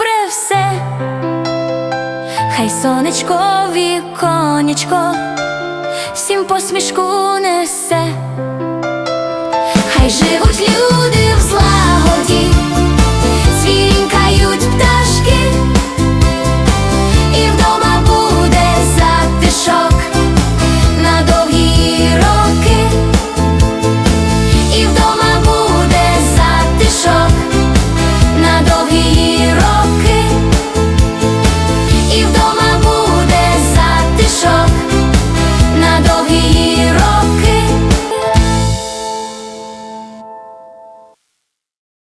добре все, хай сонечко віконечко, всім посмішку несе,